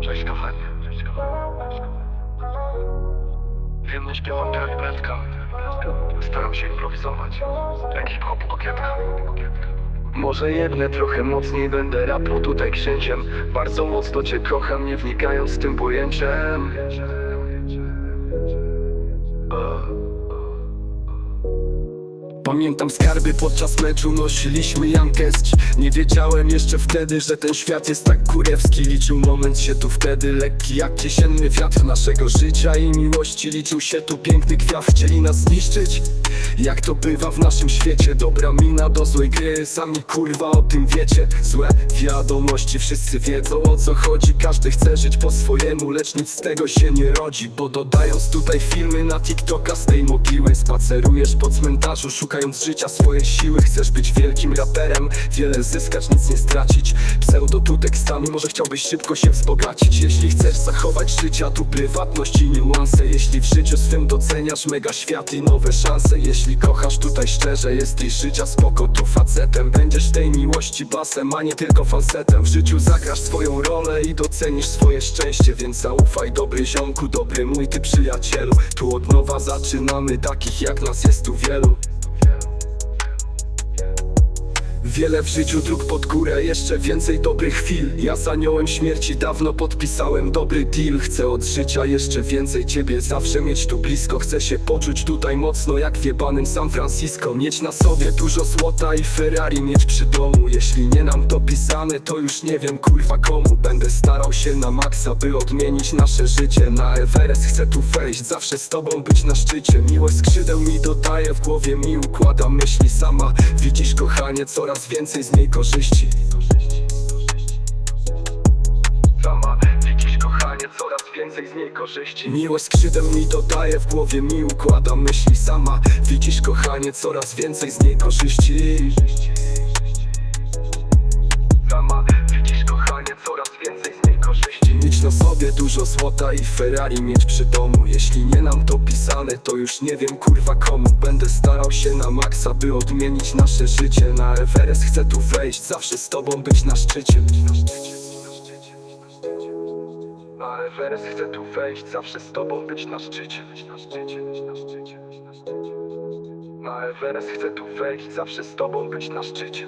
Cześć kochanie. Wiem, nie śpiewam jak Betka. Staram się improwizować. Jak hip-hop. Może jedne trochę mocniej będę rapu tutaj księciem Bardzo mocno cię kocham, nie wnikając z tym pojęciem Pamiętam skarby podczas meczu nosiliśmy Jankesć Nie wiedziałem jeszcze wtedy, że ten świat jest tak kurewski. Liczył moment się tu wtedy lekki jak jesienny wiatr naszego życia i miłości. Liczył się tu piękny kwiat, chcieli nas zniszczyć. Jak to bywa w naszym świecie, dobra mina do złej gry. Sami kurwa o tym wiecie. Złe wiadomości, wszyscy wiedzą o co chodzi. Każdy chce żyć po swojemu, lecz nic z tego się nie rodzi. Bo dodając tutaj filmy na TikToka z tej mogiły Spacerujesz po cmentarzu, szukając życia swoje siły Chcesz być wielkim raperem, wiele zyskać, nic nie stracić. Pseudo tu tekstami, może chciałbyś szybko się wzbogacić. Jeśli chcesz zachować życia, tu prywatność i niuanse. Jeśli w życiu swym doceniasz mega świat i nowe szanse. Jeśli kochasz tutaj szczerze, jesteś życia spoko, to facetem. Będziesz tej miłości basem, a nie tylko falsetem. W życiu zagrasz swoją rolę i docenisz swoje szczęście Więc zaufaj dobry ziomku, dobry mój ty przyjacielu. Tu od nowa zaczynamy, takich jak nas jest tu wielu Wiele w życiu dróg pod górę, jeszcze więcej dobrych chwil. Ja z aniołem śmierci dawno podpisałem. Dobry deal Chcę od życia jeszcze więcej ciebie. Zawsze mieć tu blisko Chcę się poczuć tutaj mocno jak w jebanym San Francisco. Mieć na sobie dużo złota i Ferrari mieć przy domu. Jeśli nie nam to pisane, to już nie wiem kurwa komu. Będę starał się na maksa, by odmienić nasze życie. Na Everest chcę tu wejść, zawsze z tobą być na szczycie. Miłość skrzydeł mi dodaje, w głowie mi układa myśli sama. Widzisz kochanie, coraz więcej z niej korzyści. Sama, widzisz kochanie, coraz więcej z niej korzyści. Miłość skrzydeł mi dodaje, w głowie mi układa myśli sama. Widzisz kochanie, coraz więcej z niej korzyści Mieć na sobie dużo złota i Ferrari mieć przy domu. Jeśli nie nam to pisane, to już nie wiem kurwa komu. Będę starał się na maksa, by odmienić nasze życie. Na Everest chcę tu wejść, zawsze z tobą być na szczycie. Na Everest chcę tu wejść, zawsze z tobą być na szczycie. Na Everest chcę tu wejść, zawsze z tobą być na szczycie